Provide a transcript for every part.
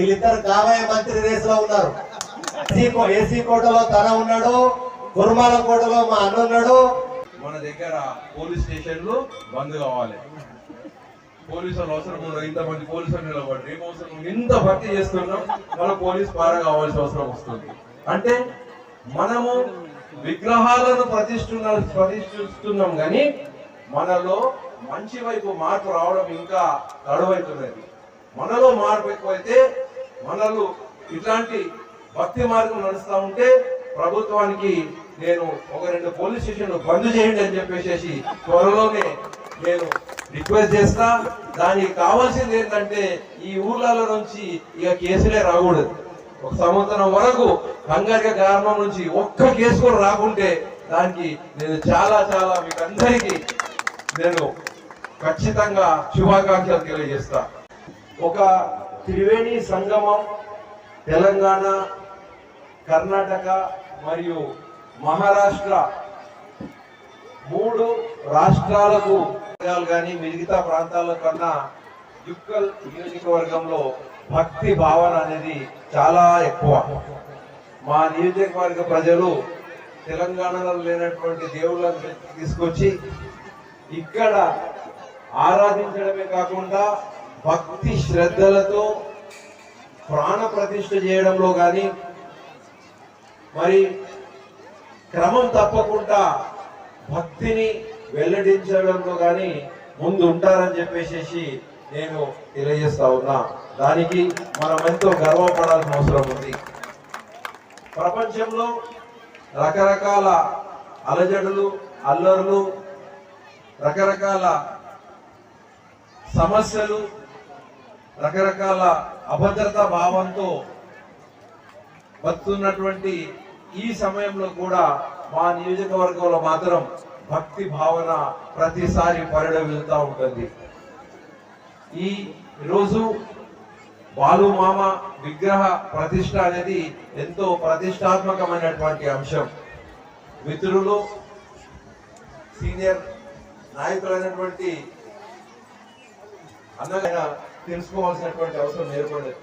వీళ్ళిద్దరు కాబోయే మంత్రి రేసులో ఉన్నారు. ఏసీ కోటలో తన ఉన్నాడు కుర్మాల కోటలో మా అన్న ఉన్నాడు. మన దగ్గర పోలీస్ స్టేషన్లు బంద్ కావాలి. పోలీసులు అవసరం ఉండదు ఇంతమంది పోలీసులు నిలబడి ఏం అవసరం ఇంత భర్తీ చేస్తున్నాం మన పోలీస్ పార కావాల్సిన అవసరం వస్తుంది. అంటే మనము విగ్రహాలను ప్రతిష్ఠున్న ప్రతిష్ఠిస్తున్నాం కానీ మనలో మంచి వైపు మార్పు రావడం ఇంకా తడవైతున్నది. మనలో మార్పు ఎక్కువైతే మనలు ఇట్లాంటి భక్తి మార్గం నడుస్తూ ఉంటే ప్రభుత్వానికి నేను ఒక రెండు పోలీస్ స్టేషన్లు బంద్ చేయండి అని చెప్పేసి త్వరలోనే నేను రిక్వెస్ట్ చేస్తా. దానికి కావాల్సింది ఏంటంటే ఈ ఊర్లలో నుంచి ఇక కేసులే రాకూడదు. ఒక సంవత్సరం వరకు కంగారిక గ్రామం నుంచి ఒక్క కేసు కూడా రాకుంటే దానికి నేను చాలా చాలా మీకు అందరికీ నేను ఖచ్చితంగా శుభాకాంక్షలు తెలియజేస్తా. ఒక త్రివేణి సంగమం తెలంగాణ కర్ణాటక మరియు మహారాష్ట్ర. మూడు రాష్ట్రాలకు కానీ మిగతా ప్రాంతాల కన్నా యుక్కల్ నియోజకవర్గంలో భక్తి భావన అనేది చాలా ఎక్కువ. మా నియోజకవర్గ ప్రజలు తెలంగాణలో లేనటువంటి దేవుళ్ళని తీసుకొచ్చి ఇక్కడ ఆరాధించడమే కాకుండా భక్తి శ్రద్ధలతో ప్రాణ ప్రతిష్ఠ చేయడంలో కానీ మరి క్రమం తప్పకుండా భక్తిని వెల్లడించడంలో కానీ ముందు ఉంటారని చెప్పేసి నేను తెలియజేస్తా ఉన్నా. దానికి మనం ఎంతో గర్వపడాల్సిన అవసరం ఉంది. ప్రపంచంలో రకరకాల అలజడులు అల్లర్లు రకరకాల సమస్యలు రకరకాల అభద్రతా భావంతో బతున్నటువంటి ఈ సమయంలో కూడా మా నియోజకవర్గంలో మాత్రం భక్తి భావన ప్రతిసారి పరిడ వెళ్తూ ఉంటుంది. ఈ రోజు బాలు మామ విగ్రహ ప్రతిష్ట అనేది ఎంతో ప్రతిష్టాత్మకమైనటువంటి అంశం. మిత్రులు సీనియర్ నాయకులైనటువంటి అన్న తెలుసుకోవాల్సినటువంటి అవసరం ఏర్పడలేదు.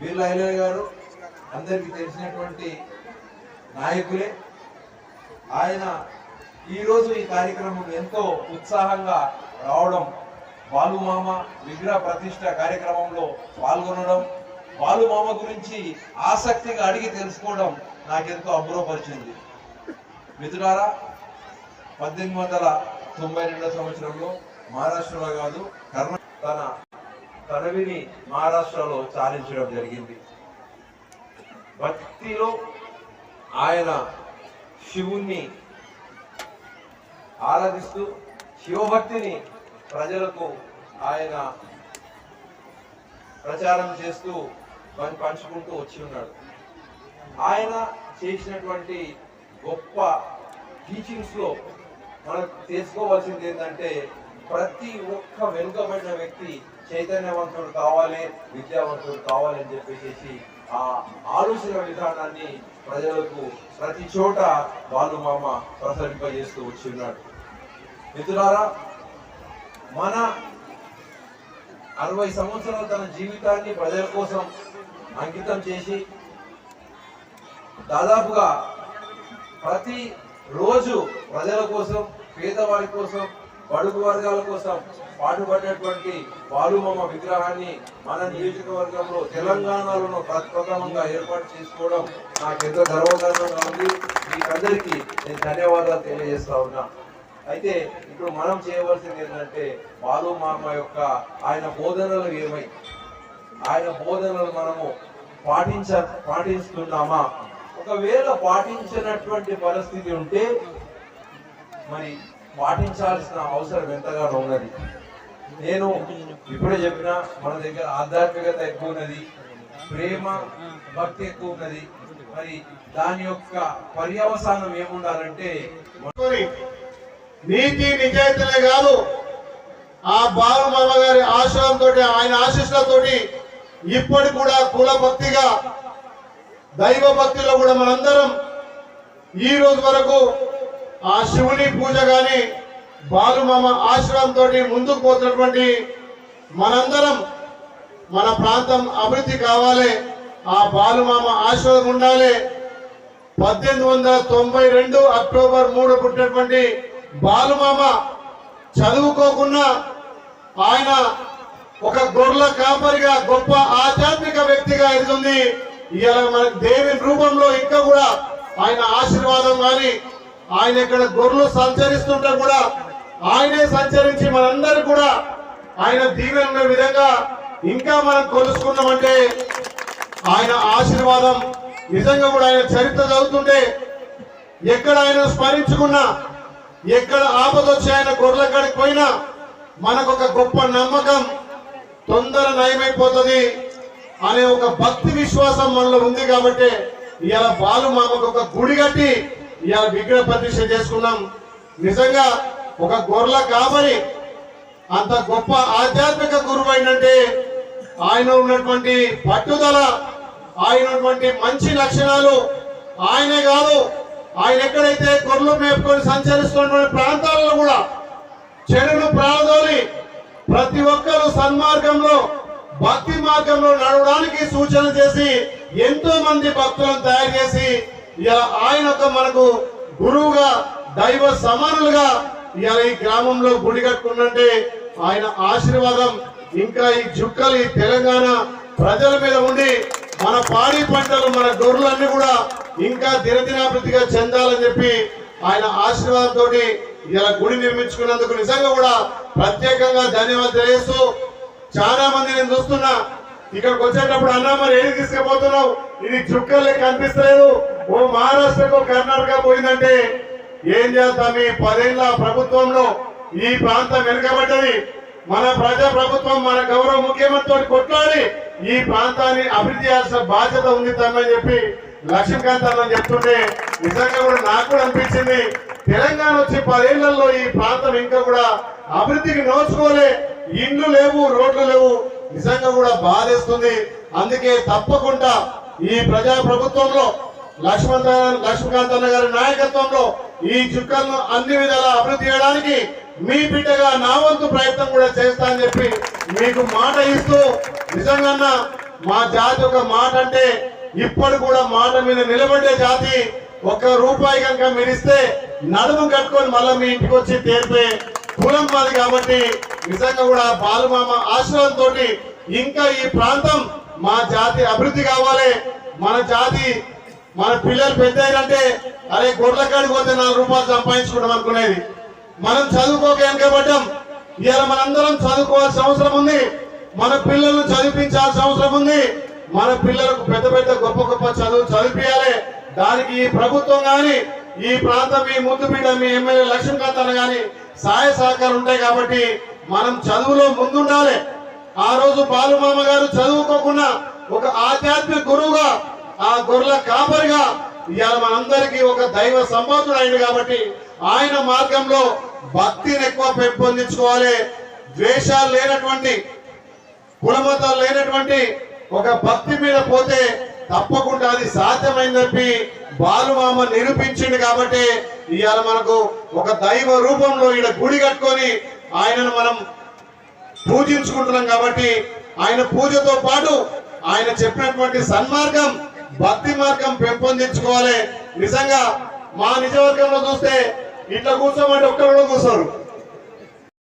వీళ్ళ ఐలయ్య గారు అందరికీ తెలిసినటువంటి నాయకులే. ఆయన ఈరోజు ఈ కార్యక్రమం ఎంతో ఉత్సాహంగా రావడం బాలుమామ విగ్రహ ప్రతిష్ట కార్యక్రమంలో పాల్గొనడం బాలుమామ గురించి ఆసక్తిగా అడిగి తెలుసుకోవడం నాకెంతో అబ్బురపరిచింది. మిత్రులారా పద్దెనిమిది వందల తొంభై రెండో సంవత్సరంలో మహారాష్ట్రలో కాదు కర్ణ తన పదవిని మహారాష్ట్రలో చాలించడం జరిగింది. భక్తిలో ఆయన శివుణ్ణి ఆరాధిస్తూ శివభక్తిని ప్రజలకు ఆయన ప్రచారం చేస్తూ పని పంచుకుంటూ వచ్చి ఉన్నాడు. ఆయన చేసినటువంటి గొప్ప టీచింగ్స్లో మనం తెలుసుకోవాల్సింది ఏంటంటే ప్రతి ఒక్క వెనుకబడిన వ్యక్తి చైతన్యవంతుడు కావాలి విద్యావంతుడు కావాలి అని చెప్పేసి ఆ ఆలోచన విధానాన్ని ప్రజలకు ప్రతి చోట బాలుమామ ప్రసరింపజేస్తూ వచ్చి ఉన్నాడు. మిత్రులారా మన అరవై సంవత్సరాలు తన జీవితాన్ని ప్రజల కోసం అంకితం చేసి దాదాపుగా ప్రతి రోజు ప్రజల కోసం పేదవారి కోసం బడుగు వర్గాల కోసం పాటుపడేటువంటి బాలుమమ్మ విగ్రహాన్ని మన నియోజకవర్గంలో తెలంగాణలో ప్రప్రథమంగా ఏర్పాటు చేసుకోవడం నాకు ఎంతో గర్వకారణంగా ఉంది. మీకందరికీ నేను ధన్యవాదాలు తెలియజేస్తా ఉన్నా. అయితే ఇప్పుడు మనం చేయవలసింది ఏంటంటే బాలుమామ యొక్క ఆయన బోధనలు ఏమై ఆయన బోధనలు మనము పాటించ పాటిస్తున్నామా? ఒకవేళ పాటించినటువంటి పరిస్థితి ఉంటే మరి పాటించాల్సిన అవసరం ఎంతగానో ఉన్నది? నేను ఇప్పుడే చెప్పిన మన దగ్గర ఆధ్యాత్మికత ఎక్కువ ఉన్నది ప్రేమ భక్తి ఎక్కువ ఉన్నది మరి దాని యొక్క పర్యవసానం ఏముండాలంటే నీతి నిజాయితీలే కాదు ఆ బాలుమామ గారి ఆశ్రమంతో ఆయన ఆశీస్సులతోటి ఇప్పటి కూడా కుల భక్తిగా దైవ భక్తిలో కూడా మనందరం ఈ రోజు వరకు ఆ శివుని పూజ గాని బాలుమామ ఆశ్రమంతో ముందుకు పోతున్నటువంటి మనందరం మన ప్రాంతం అభివృద్ధి కావాలి ఆ బాలుమామ ఆశ్రమం ఉండాలి. పద్దెనిమిది వందల తొంభై రెండు అక్టోబర్ మూడు పుట్టినటువంటి బాలుమామ చదువుకోకుండా ఆయన ఒక గొర్రెల కాపరిగా గొప్ప ఆధ్యాత్మిక వ్యక్తిగా ఎదుగుంది. ఇలా మన దేవి రూపంలో ఇంకా కూడా ఆయన ఆశీర్వాదం కానీ ఆయన ఇక్కడ గొర్రెలు సంచరిస్తుంటే కూడా ఆయనే సంచరించి మనందరూ కూడా ఆయన దీవెన విధంగా ఇంకా మనం కొలుసుకున్నామంటే ఆయన ఆశీర్వాదం నిజంగా కూడా ఆయన చరిత్ర చదువుతుంటే ఎక్కడ ఆయన స్మరించుకున్నా ఎక్కడ ఆపద వచ్చి ఆయన గొర్రెల కాడికి పోయినా మనకు ఒక గొప్ప నమ్మకం తొందర నయమైపోతుంది అనే ఒక భక్తి విశ్వాసం మనలో ఉంది కాబట్టి ఇలా బాలు మామకు ఒక గుడి కట్టి ఇవాళ విగ్రహ ప్రతిష్ట చేసుకున్నాం. నిజంగా ఒక గొర్రెల కాబరి అంత గొప్ప ఆధ్యాత్మిక గురువు అయినంటే ఆయన ఉన్నటువంటి పట్టుదల ఆయన ఉన్నటువంటి మంచి లక్షణాలు ఆయనే కాదు. ఆయన ఎక్కడైతే గొర్రెలు మేపుకొని సంచరిస్తున్నటువంటి ప్రాంతాలలో కూడా చెడును ప్రాణదోలి ప్రతి ఒక్కరు సన్మార్గంలో భక్తి మార్గంలో నడవడానికి సూచన చేసి ఎంతో మంది భక్తులను తయారు చేసి ఇలా ఆయన ఒక మనకు గురువుగా దైవ సమానులుగా ఇలా ఈ గ్రామంలో గుడి కట్టుకున్నంటే ఆయన ఆశీర్వాదం. ఇంకా ఈ జుక్కలు ఈ తెలంగాణ ప్రజల మీద ఉండి మన పాడి పంటలు మన గొర్రెలన్నీ కూడా ఇంకా దినదినాభివృద్ధిగా చెందాలని చెప్పి ఆయన ఆశీర్వాదంతో ఇలా గుడి నిర్మించుకున్నందుకు నిజంగా కూడా ప్రత్యేకంగా ధన్యవాదాలు తెలియజేస్తూ చాలా మంది నేను చూస్తున్నా. ఇక్కడికి వచ్చేటప్పుడు అన్నా మరి ఏది తీసుకుపోతున్నావు? ఇది చుక్కలే కనిపిస్తలేదు ఓ మహారాష్ట్రకు కర్ణాటక పోయిందంటే ఏం చేద్దాం? ఈ పదేళ్ళ ప్రభుత్వంలో ఈ ప్రాంతం వెనుకబడ్డది. మన ప్రజా ప్రభుత్వం మన గౌరవ ముఖ్యమంత్రి కొట్లాడి ఈ ప్రాంతాన్ని అభివృద్ధి చేయాల్సిన బాధ్యత ఉంది తమ్మని చెప్పి లక్ష్మీకాంత్ అన్న చెప్తుంటే నిజంగా కూడా నాకు కూడా అనిపించింది. తెలంగాణ వచ్చి పదేళ్ళలో ఈ ప్రాంతం ఇంకా కూడా అభివృద్ధికి నోచుకోలే. ఇండ్లు లేవు రోడ్లు లేవు. నిజంగా కూడా బాధేస్తుంది. అందుకే తప్పకుండా ఈ ప్రజా ప్రభుత్వంలో లక్ష్మణ్ లక్ష్మీకాంత్ అన్న గారి నాయకత్వంలో ఈ చుక్కలను అన్ని విధాలా అభివృద్ధి చేయడానికి మీ బిడ్డగా నా వంతు ప్రయత్నం కూడా చేస్తా అని చెప్పి మీకు మాట ఇస్తూ నిజంగా మా జాతి ఒక మాట అంటే ఇప్పుడు కూడా మాట మీద నిలబడే జాతి ఒక్క రూపాయి కనుక మీరు నడుము కట్టుకొని మళ్ళీ మీ ఇంటికి వచ్చి తీర్పే కులం మాది కాబట్టి నిజంగా కూడా బాలుమామ ఆశ్రమంతో ఇంకా ఈ ప్రాంతం మా జాతి అభివృద్ధి కావాలి. మన జాతి మన పిల్లలు పెద్దయ్యారంటే అరే గొడ్ల కాడికి పోతే నాలుగు రూపాయలు సంపాదించుకుంటాం అనుకునేది. మనం చదువుకోక వెనకబడ్డాం. ఇవాళ మనందరం చదువుకోవాల్సిన అవసరం ఉంది. మన పిల్లలను చదివించాల్సిన అవసరం ఉంది. మన పిల్లలకు పెద్ద పెద్ద గొప్ప గొప్ప చదువు చదివించాలి దానికి ఈ ప్రభుత్వం కానీ ఈ ప్రాంతం మీ ముందు బిడ్డ మీ ఎమ్మెల్యే లక్ష్మీకాంత్ అన్న కానీ సహాయ సహకారం ఉంటాయి కాబట్టి మనం చదువులో ముందుండాలి. ఆ రోజు బాలుమామ గారు చదువుకోకుండా ఒక ఆధ్యాత్మిక గురువుగా ఆ గొర్రెల కాపరిగా ఇవాళ మనందరికీ ఒక దైవ సంబంధుడు అయింది కాబట్టి ఆయన మార్గంలో భక్తిని ఎక్కువ పెంపొందించుకోవాలి. ద్వేషాలు లేనటువంటి కులమతాలు లేనటువంటి ఒక భక్తి మీద పోతే తప్పకుండా అది సాధ్యమైందని బాలుమామ నిరూపించింది కాబట్టి ఇవాళ మనకు ఒక దైవ రూపంలో ఈడ గుడి కట్టుకొని ఆయనను మనం పూజించుకుంటున్నాం కాబట్టి ఆయన పూజతో పాటు ఆయన చెప్పినటువంటి సన్మార్గం భక్తి మార్గం పెంపొందించుకోవాలి. నిజంగా మా నిజవర్గంలో చూస్తే ఇట్లా కూర్చోమంటే ఒక్కరు కూడా కూర్చోరు.